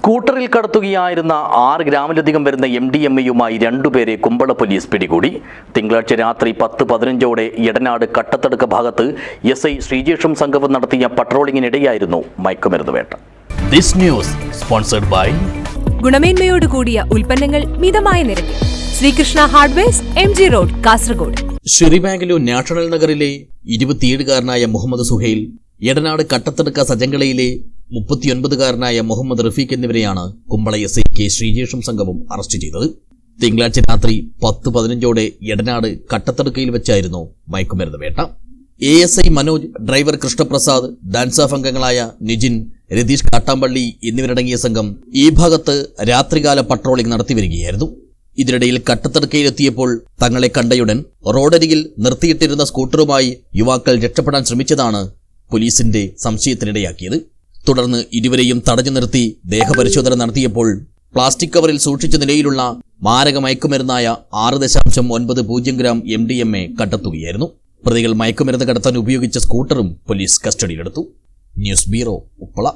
സ്കൂട്ടറിൽ കടത്തുകയായിരുന്ന ആറ് ഗ്രാമിലധികം വരുന്ന എം ഡി എം എയുമായി രണ്ടുപേരെ കുമ്പള പോലീസ് പിടികൂടി. തിങ്കളാഴ്ച രാത്രി പത്ത് പതിനഞ്ചോടെ എടനാട് കട്ടത്തടുക്ക ഭാഗത്ത് എസ് ഐ ശ്രീജേഷും സംഘവും നടത്തിയ പട്രോളിങ്ങിനിടെയായിരുന്നു മയക്കുമരുന്ന് വേട്ട. ദിസ് ന്യൂസ് സ്പോൺസർഡ് ബൈ ഗുണമേന്മയോട് കൂടിയ ഉൽപ്പന്നങ്ങൾ മിതമായ നിരക്കിൽ. Srikrishna hardwares M G road Kasaragod. ഷിറിബാങ്കിലു national നഗറിലെ ഇരുപത്തിയേഴുകാരനായ മുഹമ്മദ് സുഹൈൽ എടനാട് കട്ടത്തടുക്ക സജങ്കളയിലെ മുപ്പത്തിയൊൻപതുകാരനായ മുഹമ്മദ് റഫീഖ് എന്നിവരെയാണ് കുമ്പള എസ് ഐ കെ ശ്രീജേഷും സംഘവും അറസ്റ്റ് ചെയ്തത്. തിങ്കളാഴ്ച രാത്രി പത്ത് പതിനഞ്ചോടെ എടനാട് കട്ടത്തടുക്കയിൽ വെച്ചായിരുന്നു മയക്കുമരുന്ന് വേട്ട. A S I Manoj driver Krishnaprasad DANSAF അംഗങ്ങളായ നിജിൻ രതീഷ് കാട്ടാമ്പള്ളി എന്നിവരടങ്ങിയ സംഘം ഈ ഭാഗത്ത് രാത്രികാല പട്രോളിംഗ് നടത്തി വരികയായിരുന്നു. ഇതിനിടയിൽ കട്ടത്തടുക്കയിലെത്തിയപ്പോൾ തങ്ങളെ കണ്ടയുടൻ റോഡരികിൽ നിർത്തിയിട്ടിരുന്ന സ്കൂട്ടറുമായി യുവാക്കൾ രക്ഷപ്പെടാൻ ശ്രമിച്ചതാണ് പോലീസിന്റെ സംശയത്തിനിടയാക്കിയത്. തുടർന്ന് ഇരുവരെയും തടഞ്ഞു നിർത്തി ദേഹപരിശോധന നടത്തിയപ്പോൾ പ്ലാസ്റ്റിക് കവറിൽ സൂക്ഷിച്ച നിലയിലുള്ള മാരക മയക്കുമരുന്നായ ആറ് ദശാംശം ഒൻപത് പൂജ്യം gram M D M A കണ്ടെത്തുകയായിരുന്നു. പ്രതികൾ മയക്കുമരുന്ന് കടത്താൻ ഉപയോഗിച്ച സ്കൂട്ടറും പോലീസ് കസ്റ്റഡിയിലെടുത്തു. News bureau Uppala.